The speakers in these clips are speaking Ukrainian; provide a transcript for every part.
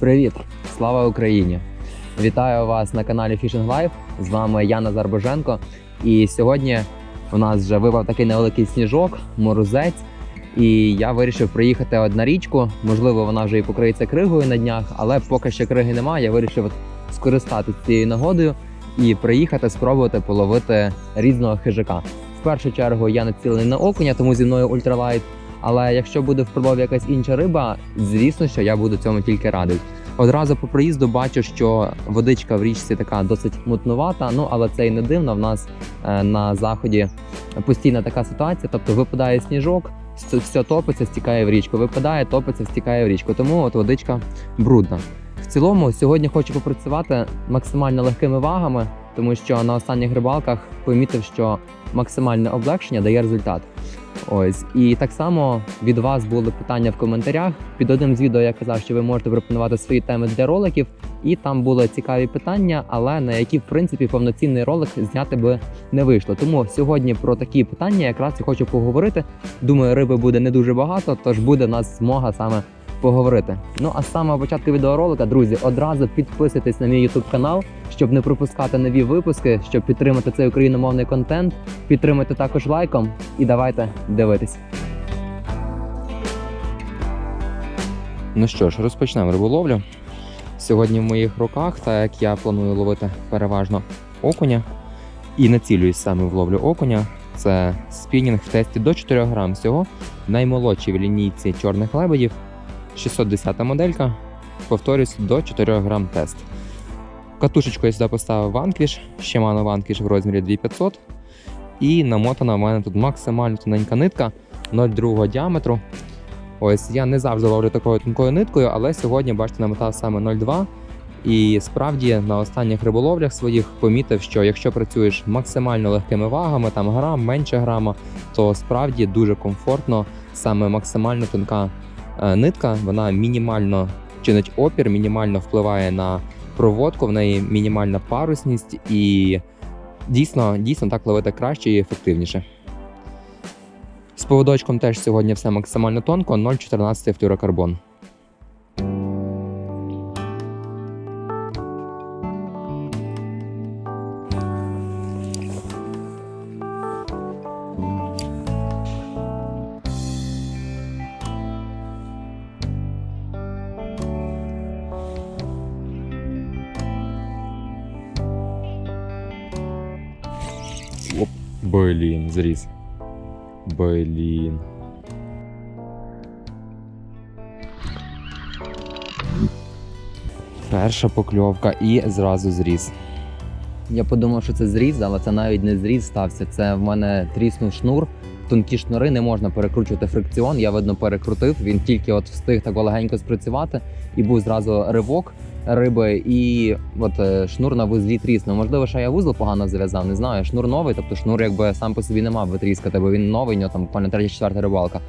Привіт! Слава Україні! Вітаю вас на каналі Fishing Life. З вами я Назар Боженко. І сьогодні у нас вже випав такий невеликий сніжок, морозець. І я вирішив приїхати от на річку. Можливо, вона вже і покриється кригою на днях, але поки ще криги немає, я вирішив скористатися цією нагодою і приїхати спробувати половити різного хижака. В першу чергу я націлений на окуня, тому зі мною ультралайт. Але якщо буде в прилові якась інша риба, звісно, що я буду цьому тільки радий. Одразу по приїзду бачу, що водичка в річці така досить мутнувата. Ну але це і не дивно. В нас е, на заході постійна така ситуація. Тобто випадає сніжок, все топиться, стікає в річку. Випадає, топиться, стікає в річку. Тому от водичка брудна. В цілому, сьогодні хочу попрацювати максимально легкими вагами, тому що на останніх рибалках помітив, що максимальне облегшення дає результат. Ось і так само від вас були питання в коментарях. Під одним з відео я казав, що ви можете пропонувати свої теми для роликів, і там були цікаві питання, але на які в принципі повноцінний ролик зняти би не вийшло. Тому сьогодні про такі питання якраз і хочу поговорити. Думаю, риби буде не дуже багато, тож буде в нас змога саме поговорити. Ну а з самого початку відеоролика, друзі, одразу підписуйтесь на мій YouTube канал, щоб не пропускати нові випуски, щоб підтримати цей україномовний контент. Підтримайте також лайком і давайте дивитись. Ну що ж, розпочнемо риболовлю. Сьогодні в моїх руках, так як я планую ловити переважно окуня і націлююсь саме в ловлю окуня. Це спінінг в тесті до 4 грам всього. Наймолодшій в лінійці чорних лебедів. 610 моделька. Повторюсь, до 4 грам тест. Катушечку я сюди поставив ванквіш, Shimano ванквіш в розмірі 2500. І намотана в мене тут максимально тоненька нитка 0,2 діаметру. Ось я не завжди ловлю такою тонкою ниткою, але сьогодні, бачите, намотав саме 0,2. І справді на останніх риболовлях своїх помітив, що якщо працюєш максимально легкими вагами, там грам, менше грама, то справді дуже комфортно, саме максимально тонка нитка, вона мінімально чинить опір, мінімально впливає на проводку, в неї мінімальна парусність і дійсно, дійсно так ловити краще і ефективніше. З поводочком теж сьогодні все максимально тонко, 0,14 флюрокарбон. Зріз. Блін. Перша покльовка і зразу зріз. Я подумав, що це зріз, але це навіть не зріз стався. Це в мене тріснув шнур. Тонкі шнури не можна перекручувати фрикціон. Я видно перекрутив. Він тільки от встиг так легенько спрацювати, і був зразу ривок риби, і от е, шнур на вузлі тріснув. Можливо, що я вузол погано зав'язав, не знаю. Шнур новий, тобто шнур якби сам по собі не мав би тріскати, бо він новий, нього там буквально третя четверта рибалка.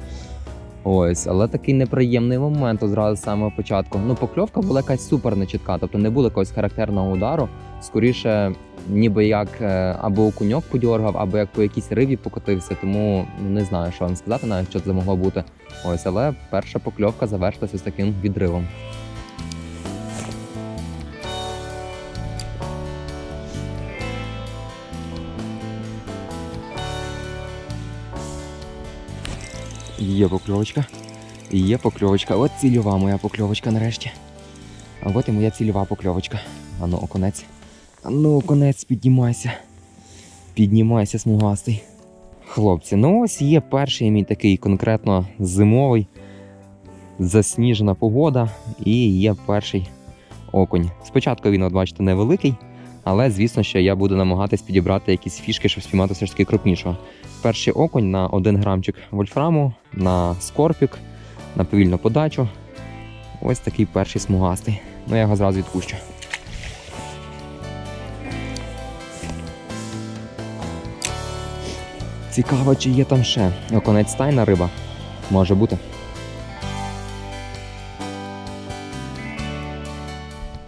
Ось, але такий неприємний момент одразу з самого початку. Ну, покльовка була якась супер нечітка, тобто не було якогось характерного удару. Скоріше, ніби як е, або окуньок подьоргав, або як по якійсь рибі покотився. Тому ну, не знаю, що вам сказати, навіть що це могло бути. Ось, але перша покльовка завершилася з таким відривом. Є покльовочка. Є покльовочка. От цільова моя покльовочка нарешті. А от і моя цільова покльовочка. Ану, оконець. Ану, оконець, піднімайся. Піднімайся, смугастий. Хлопці, ну ось є перший мій такий конкретно зимовий. Засніжена погода і є перший окунь. Спочатку він, от бачите, невеликий, але звісно, що я буду намагатись підібрати якісь фішки, щоб спіймати все ж таки крупнішого. Перший окунь на 1 грамчик вольфраму, на скорпік, на повільну подачу. Ось такий перший смугастий. Ну я його зразу відпущу. Цікаво, чи є там ще оконець тайна риба. Може бути.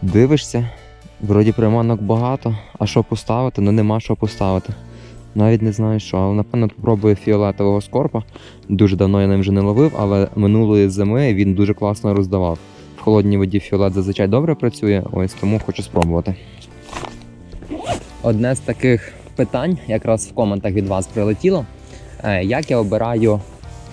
Дивишся, вроді приманок багато, а що поставити? Ну нема що поставити. Навіть не знаю що, але напевно спробую фіолетового скорпа. Дуже давно я ним вже не ловив, але минулої зими він дуже класно роздавав. В холодній воді фіолет зазвичай добре працює, ось тому хочу спробувати. Одне з таких питань, якраз в коментах від вас прилетіло, е, як я обираю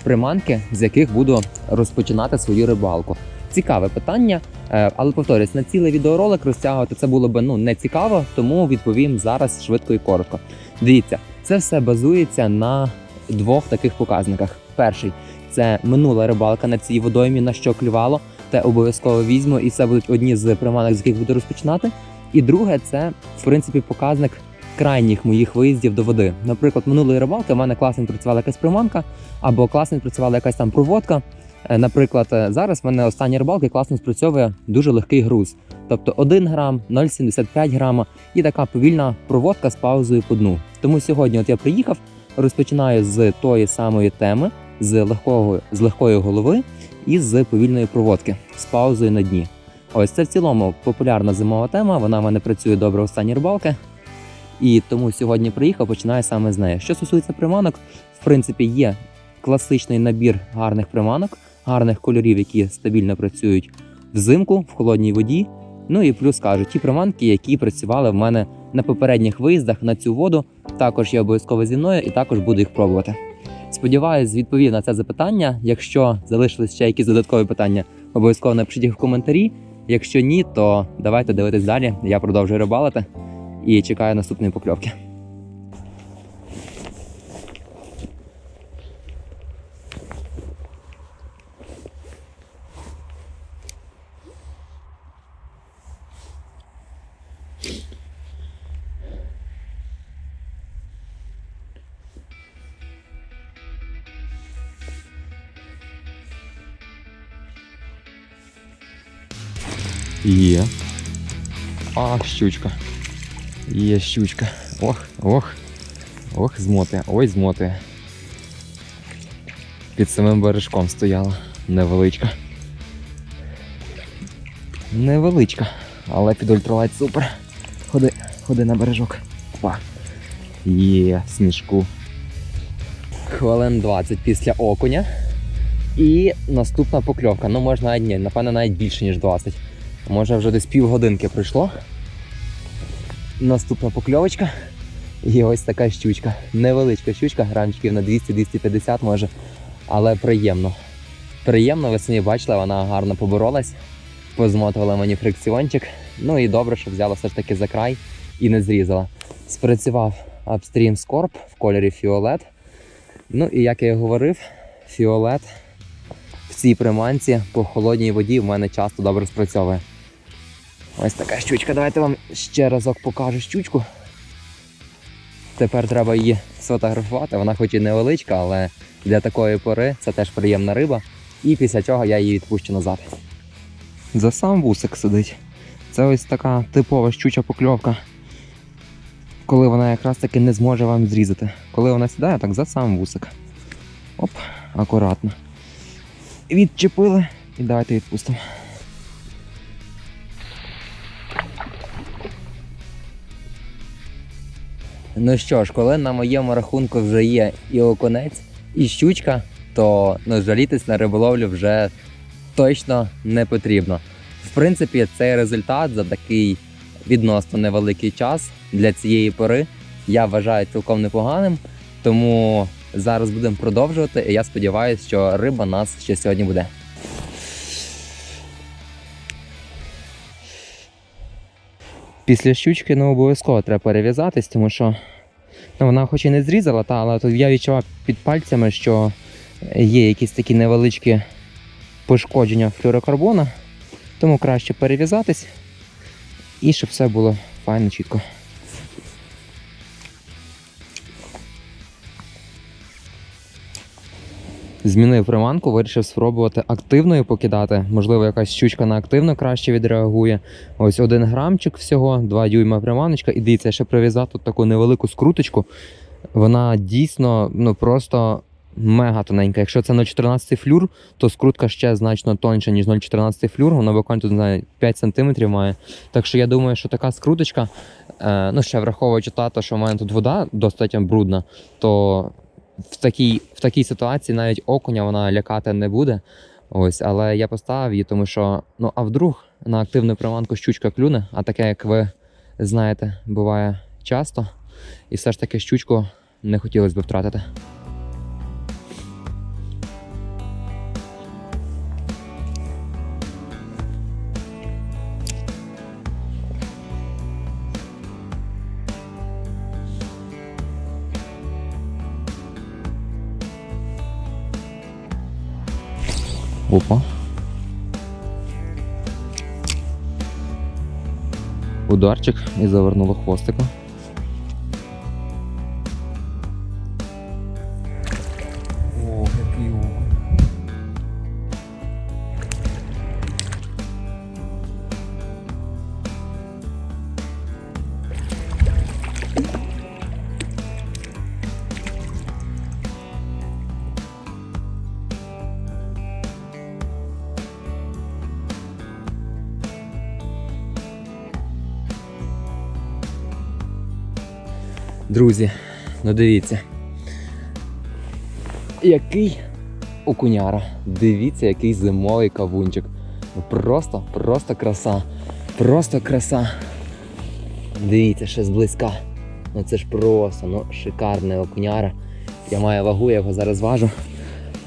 приманки, з яких буду розпочинати свою рибалку. Цікаве питання, е, але повторюсь, на цілий відеоролик розтягувати це було б ну не цікаво, тому відповім зараз швидко і коротко. Дивіться, це все базується на двох таких показниках. Перший це минула рибалка на цій водоймі, на що клювало, те обов'язково візьму, і це будуть одні з приманок, з яких буду розпочинати. І друге, це в принципі показник крайніх моїх виїздів до води. Наприклад, минулої рибалки в мене класно працювала якась приманка, або класно працювала якась там проводка. Е, Наприклад, е, зараз в мене останні рибалки класно спрацьовує дуже легкий груз, тобто 1 грам, 0,75 грама і така повільна проводка з паузою по дну. Тому сьогодні, от я приїхав, розпочинаю з тої самої теми, з легкого з легкої голови і з повільної проводки з паузою на дні. Ось це в цілому популярна зимова тема. Вона в мене працює добре останні рибалки. І тому сьогодні приїхав, починаю саме з неї. Що стосується приманок, в принципі, є класичний набір гарних приманок, гарних кольорів, які стабільно працюють взимку в холодній воді. Ну і плюс кажу, ті приманки, які працювали в мене на попередніх виїздах на цю воду, також є обов'язково зі мною і також буду їх пробувати. Сподіваюсь, відповів на це запитання. Якщо залишились ще якісь додаткові питання, обов'язково напишіть їх в коментарі. Якщо ні, то давайте дивитись далі. Я продовжую рибалити і чекаю наступної покльовки. Є. А, щучка. Є щучка. Ох, ох. Ох, змотує. Ой, змотує. Під самим бережком стояла. Невеличка. Невеличка. Але під ультралайт супер. Ходи, ходи на бережок. Опа. Є, сніжку. Хвилин 20 після окуня. І наступна покльовка. Ну, можна ні, напевно, навіть більше, ніж 20. Може вже десь півгодинки пройшло. Наступна покльовочка. І ось така щучка. Невеличка щучка, грамчиків на 200-250 може. Але приємно. Приємно, ви самі бачили, вона гарно поборолась. Позмотувала мені фрикціончик. Ну і добре, що взяла все ж таки за край і не зрізала. Спрацював Upstream Scorp в кольорі фіолет. Ну і як я і говорив, фіолет в цій приманці по холодній воді в мене часто добре спрацьовує. Ось така щучка. Давайте вам ще разок покажу щучку. Тепер треба її сфотографувати. Вона хоч і невеличка, але для такої пори це теж приємна риба. І після цього я її відпущу назад. За сам вусик сидить. Це ось така типова щуча покльовка. Коли вона якраз таки не зможе вам зрізати. Коли вона сідає, так за сам вусик. Оп, акуратно. Відчепили і давайте відпустимо. Ну що ж, коли на моєму рахунку вже є і окунець, і щучка, то ну, жалітись на риболовлю вже точно не потрібно. В принципі, цей результат за такий відносно невеликий час для цієї пори я вважаю цілком непоганим. Тому зараз будемо продовжувати, і я сподіваюся, що риба нас ще сьогодні буде. Після щучки ну, обов'язково треба перев'язатись, тому що ну, вона хоч і не зрізала, та, але я відчував під пальцями, що є якісь такі невеличкі пошкодження флюрокарбона. тому краще перев'язатись і щоб все було файно, чітко. Змінив приманку, вирішив спробувати активною покидати. Можливо, якась щучка на активно краще відреагує. Ось один грамчик всього, 2 дюйма приманочка. І дивіться, ще прив'язав тут таку невелику скруточку. Вона дійсно ну просто мега тоненька. Якщо це 0,14 флюр, то скрутка ще значно тоньша, ніж 0,14 флюр. Вона буквально тут не знаю, 5 см має. Так що я думаю, що така скруточка, е, ну ще враховуючи тато, що в мене тут вода достатньо брудна, то в такій, в такій ситуації навіть окуня вона лякати не буде. Ось, але я поставив її, тому що ну а вдруг на активну приманку щучка клюне, а таке, як ви знаєте, буває часто. І все ж таки щучку не хотілося б втратити. Опа. Ударчик і завернуло хвостика. Друзі, ну дивіться. Який окуняра. Дивіться, який зимовий кавунчик. Ну просто, просто краса. Просто краса. Дивіться, ще зблизька. Ну це ж просто, ну, шикарний окуняра. Я маю вагу, я його зараз важу.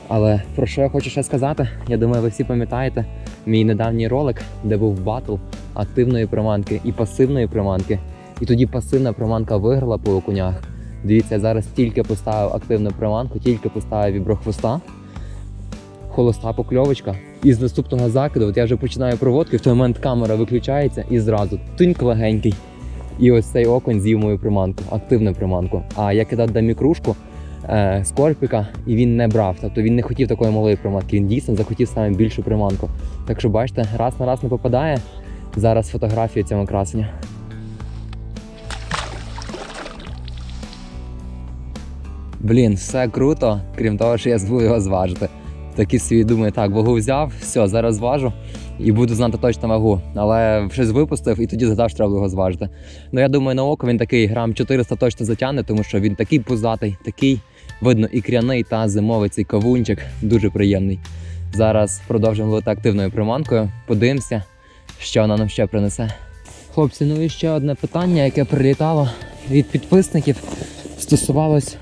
Але про що я хочу ще сказати? Я думаю, ви всі пам'ятаєте мій недавній ролик, де був батл активної приманки і пасивної приманки. І тоді пасивна приманка виграла по окунях. Дивіться, я зараз тільки поставив активну приманку, тільки поставив віброхвоста, холоста покльовочка. І з наступного закиду, от я вже починаю проводки, в той момент камера виключається і зразу тиньк легенький. І ось цей окунь з'їв мою приманку, активну приманку. А я кидав демікружку е, скорпіка, і він не брав. Тобто він не хотів такої малої приманки. Він дійсно захотів саме більшу приманку. Так що бачите, раз на раз не попадає. Зараз фотографію цьому красення. Блін, все круто, крім того, що я забув його зважити. Такий собі думаю, так, вагу взяв, все, зараз зважу і буду знати точно вагу. Але щось випустив і тоді згадав, що треба його зважити. Ну я думаю, на око він такий грам 400 точно затягне, тому що він такий пузатий, такий, видно, ікряний та зимовий цей кавунчик, дуже приємний. Зараз продовжимо ловити активною приманкою. Подивимося, що вона нам ще принесе. Хлопці, ну і ще одне питання, яке прилітало від підписників, стосувалось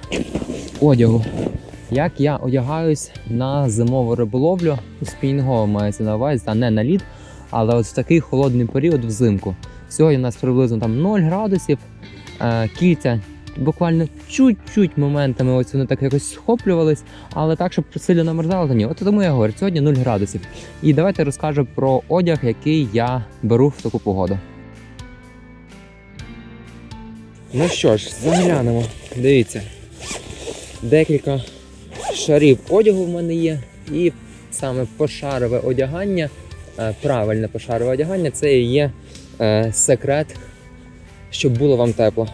одягу. Як я одягаюсь на зимову риболовлю, спінінгово мається на увазі, та не на лід, але от в такий холодний період взимку. Сьогодні у нас приблизно там 0 градусів, е, кільця буквально чуть-чуть моментами ось вони так якось схоплювались, але так, щоб сильно намерзало, то ні. От тому я говорю, сьогодні 0 градусів. І давайте розкажу про одяг, який я беру в таку погоду. Ну що ж, заглянемо. Дивіться. Декілька шарів одягу в мене є. І саме пошарове одягання, е, правильне пошарове одягання це і є е, секрет, щоб було вам тепло.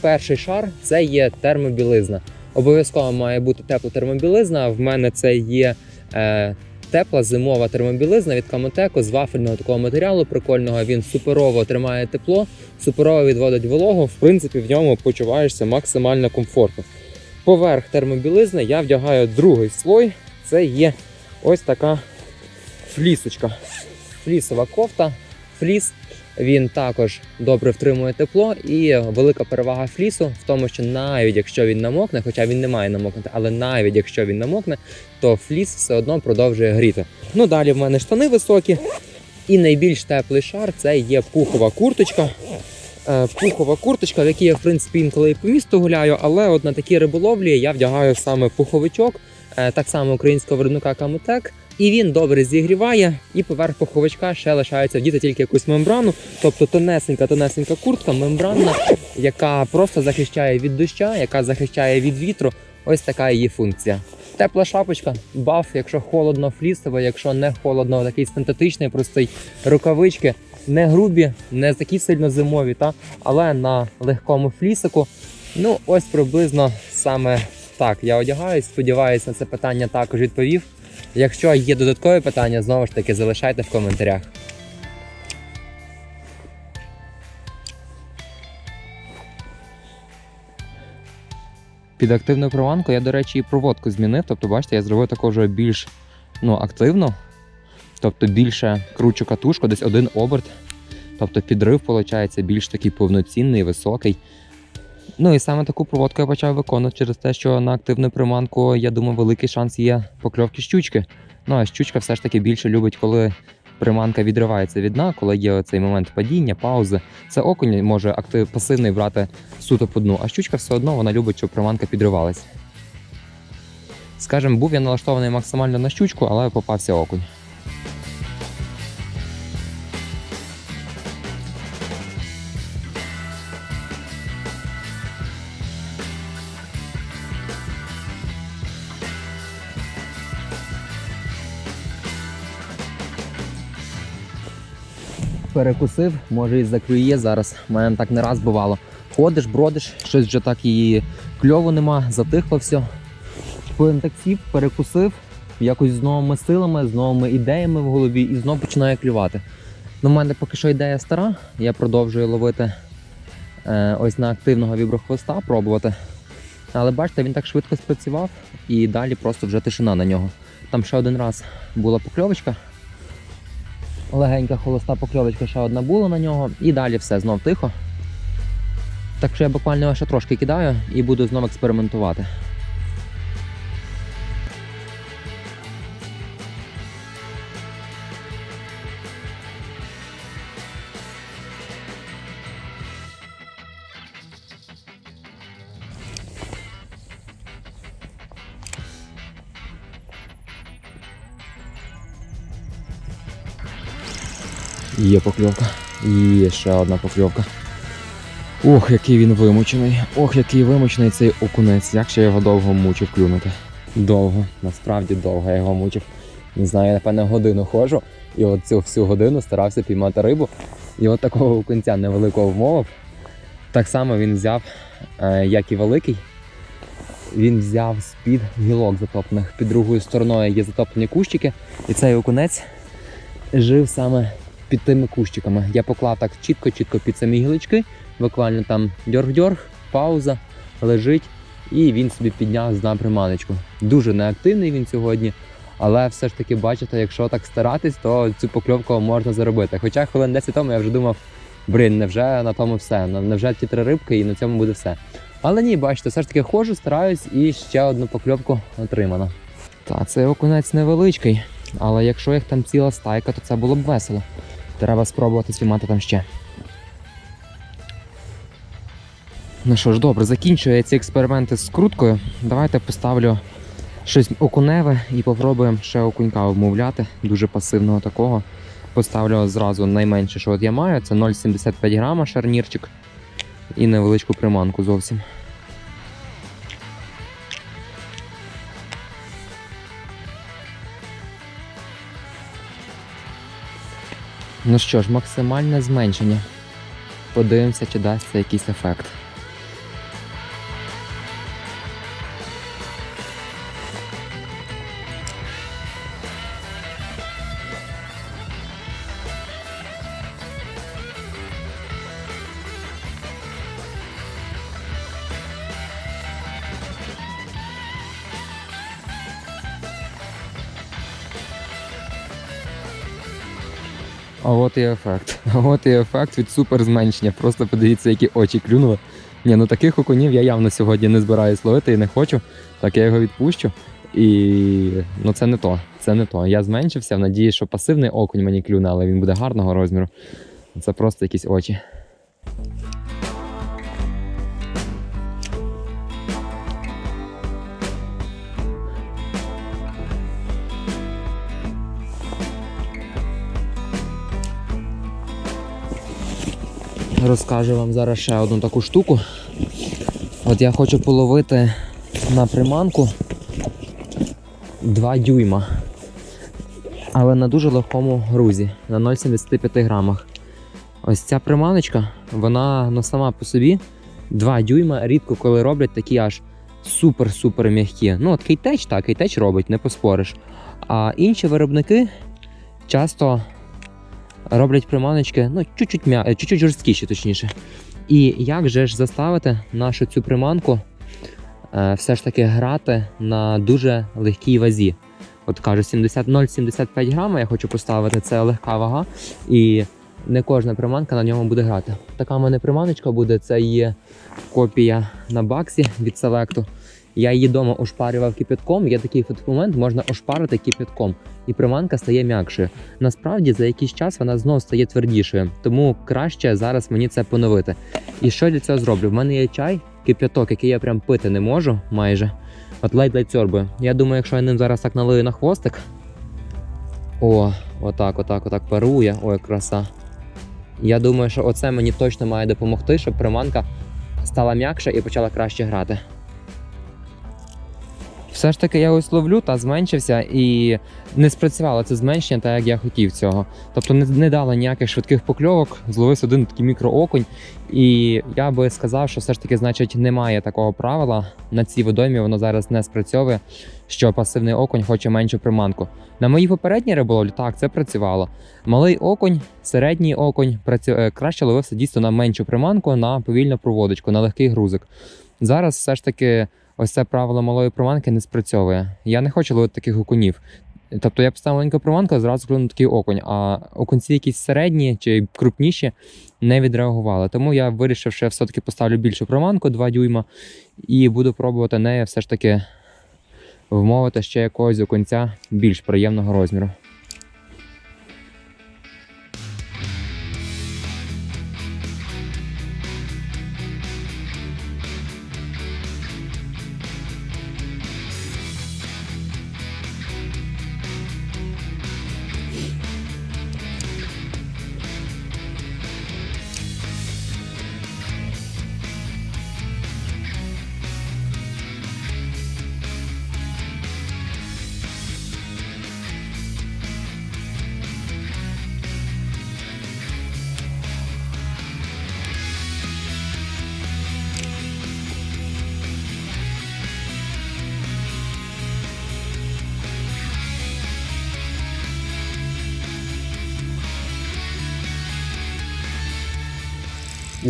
Перший шар це є термобілизна. Обов'язково має бути тепла термобілизна. В мене це є е, тепла зимова термобілизна від Камотеко з вафельного такого матеріалу прикольного. Він суперово тримає тепло, суперово відводить вологу. В принципі, в ньому почуваєшся максимально комфортно. Поверх термобілизни я вдягаю другий слой. Це є ось така флісочка. Флісова кофта. Фліс. Він також добре втримує тепло, і велика перевага флісу в тому, що навіть якщо він намокне, хоча він не має намокнути, але навіть якщо він намокне, то фліс все одно продовжує гріти. Ну далі в мене штани високі. І найбільш теплий шар це є пухова курточка. Е, Пухова курточка, в якій я в принципі інколи і по місту гуляю, але от на такі риболовлі я вдягаю саме пуховичок, е, так само українського виробника Камутек. І він добре зігріває, і поверх пуховичка ще лишається вдіти тільки якусь мембрану, тобто тонесенька, тонесенька куртка, мембранна, яка просто захищає від доща, яка захищає від вітру. Ось така її функція. Тепла шапочка, баф, якщо холодно, флісовий, якщо не холодно, такий синтетичний, простий рукавички, не грубі, не такі сильно зимові, та але на легкому флісику. Ну, ось приблизно саме так я одягаюсь. Сподіваюсь, на це питання також відповів. Якщо є додаткові питання, знову ж таки залишайте в коментарях. Під активною приманкою я, до речі, і проводку змінив. Тобто, бачите, я зробив таку більш ну, активно. Тобто більше кручу катушку, десь один оберт. Тобто підрив, виходить, більш такий повноцінний, високий. Ну і саме таку проводку я почав виконувати через те, що на активну приманку, я думаю, великий шанс є покльовки щучки. Ну а щучка все ж таки більше любить, коли приманка відривається від дна, коли є цей момент падіння, паузи. Це окунь може актив пасивний брати суто по дну, а щучка все одно вона любить, щоб приманка підривалась. Скажем, був я налаштований максимально на щучку, але попався окунь. Перекусив, може і заклює зараз. У мене так не раз бувало. Ходиш, бродиш, щось вже так і кльово нема, затихло все. Хвилин так сів, перекусив, якось з новими силами, з новими ідеями в голові і знов починає клювати. Ну, у мене поки що ідея стара, я продовжую ловити е, ось на активного віброхвоста, пробувати. Але бачите, він так швидко спрацював і далі просто вже тишина на нього. Там ще один раз була покльовочка. Легенька холоста покльовочка ще одна була на нього, і далі все знов тихо. Так що я буквально ще трошки кидаю і буду знов експериментувати. Є покльовка. Є ще одна покльовка. Ох, який він вимучений. Ох, який вимучений цей окунець. Як ще його довго мучив клюнути. Довго, насправді довго я його мучив. Не знаю, я напевно годину ходжу. І от цю всю годину старався піймати рибу. І от такого окунця невеликого вмовив. Так само він взяв, е, як і великий. Він взяв з-під гілок затоплених. Під другою стороною є затоплені кущики. І цей окунець жив саме під тими кущиками. Я поклав так чітко-чітко під самі гілочки, буквально там дьорг-дьорг, пауза, лежить, і він собі підняв з приманочку. Дуже неактивний він сьогодні, але все ж таки, бачите, якщо так старатись, то цю покльовку можна заробити. Хоча хвилин 10 тому я вже думав, блін, невже на тому все, невже ті три рибки і на цьому буде все. Але ні, бачите, все ж таки ходжу, стараюсь і ще одну покльовку отримано. Та цей окунець невеличкий, але якщо їх там ціла стайка, то це було б весело. Треба спробувати спіймати там ще. Ну що ж, добре, закінчую я ці експерименти з скруткою. Давайте поставлю щось окуневе і попробуємо ще окунька вмовляти, дуже пасивного такого. Поставлю зразу найменше, що от я маю, це 0,75 грама шарнірчик і невеличку приманку зовсім. Ну що ж, максимальне зменшення. Подивимося, чи дасть якийсь ефект. А от і ефект. А от і ефект від супер зменшення. Просто подивіться, які очі клюнули. Ні, ну таких окунів я явно сьогодні не збираюсь ловити і не хочу. Так я його відпущу. І ну це не то. Це не то. Я зменшився в надії, що пасивний окунь мені клюне, але він буде гарного розміру. Це просто якісь очі. Розкажу вам зараз ще одну таку штуку. От я хочу половити на приманку 2 дюйма. Але на дуже легкому грузі, на 0,75 грамах. Ось ця приманочка, вона ну, сама по собі 2 дюйма рідко коли роблять такі аж супер-супер м'які. Ну, от кейтеч, так, кейтеч робить, не поспориш. А інші виробники часто роблять приманочки ну, чуть-чуть, м'я... е, чуть-чуть жорсткіші, точніше. І як же ж заставити нашу цю приманку е, все ж таки грати на дуже легкій вазі? От кажу, 70 0,75 грама я хочу поставити, це легка вага. І не кожна приманка на ньому буде грати. Така в мене приманочка буде, це є копія на баксі від селекту. Я її вдома ошпарював кипятком. Є такий момент, можна ошпарити кипятком, і приманка стає м'якшою. Насправді за якийсь час вона знову стає твердішою, тому краще зараз мені це поновити. І що для цього зроблю? В мене є чай, кип'яток, який я прям пити не можу майже. От ледь-ледь цьорбую. Я думаю, якщо я ним зараз так налию на хвостик. О, отак, отак, отак парує. Ой, краса. Я думаю, що оце мені точно має допомогти, щоб приманка стала м'якша і почала краще грати. Все ж таки я ось ловлю та зменшився і не спрацювало це зменшення, так як я хотів цього. Тобто не, не дало ніяких швидких покльовок, зловився один такий мікроокунь. І я би сказав, що все ж таки, значить, немає такого правила на цій водоймі, воно зараз не спрацьовує, що пасивний окунь хоче меншу приманку. На моїй попередній риболовлі так це працювало. Малий окунь, середній окунь працю... е, краще ловився дійсно на меншу приманку, на повільну проводочку, на легкий грузик. Зараз все ж таки ось це правило малої приманки не спрацьовує. Я не хочу ловити таких окунів. Тобто я поставив маленьку приманку, зразу клюнув такий окунь, а окунці якісь середні чи крупніші не відреагували. Тому я вирішив, що я все-таки поставлю більшу приманку 2 дюйма і буду пробувати нею все ж таки вмовити ще якогось окунця більш приємного розміру.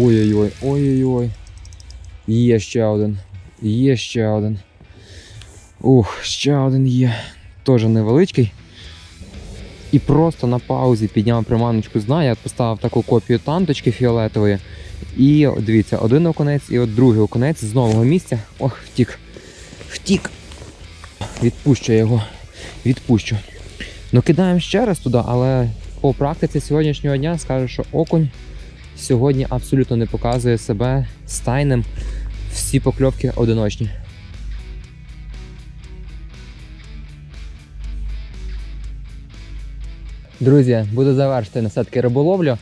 Ой-ой-ой, ой-ой-ой. Є ще один. Є ще один. Ух, ще один є. Теж невеличкий. І просто на паузі підняв приманочку з дна. Я поставив таку копію танточки фіолетової. І дивіться, один окунець і от другий окунець з нового місця. Ох, втік. Втік. Відпущу його. Відпущу. Ну кидаємо ще раз туди, але по практиці сьогоднішнього дня скажу, що окунь сьогодні абсолютно не показує себе стайним. Всі покльовки одиночні. Друзі, буду завершити на все-таки риболовлю.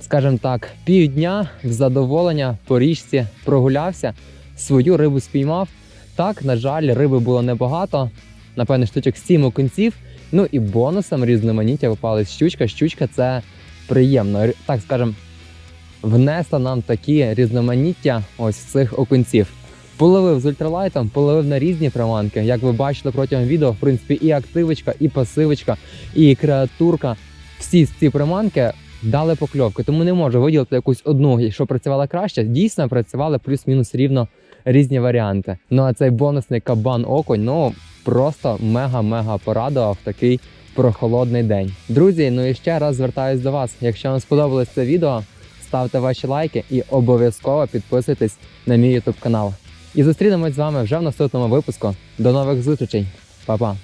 Скажімо так, півдня в задоволення по річці прогулявся, свою рибу спіймав. Так, на жаль, риби було небагато, напевно, штучок 7 окунців. Ну і бонусом різноманіття попалась щучка. Щучка це приємно. Так скажем, внесла нам такі різноманіття ось цих окунців. Половив з ультралайтом, половив на різні приманки. Як ви бачили протягом відео, в принципі, і активочка, і пасивочка, і креатурка. Всі ці приманки дали покльовки, тому не можу виділити якусь одну, що працювала краще. Дійсно працювали плюс-мінус рівно різні варіанти. Ну а цей бонусний кабан окунь, ну просто мега-мега порадував такий прохолодний день. Друзі, ну і ще раз звертаюсь до вас. Якщо вам сподобалось це відео, ставте ваші лайки і обов'язково підписуйтесь на мій YouTube канал. І зустрінемось з вами вже в наступному випуску. До нових зустрічей, Па-па!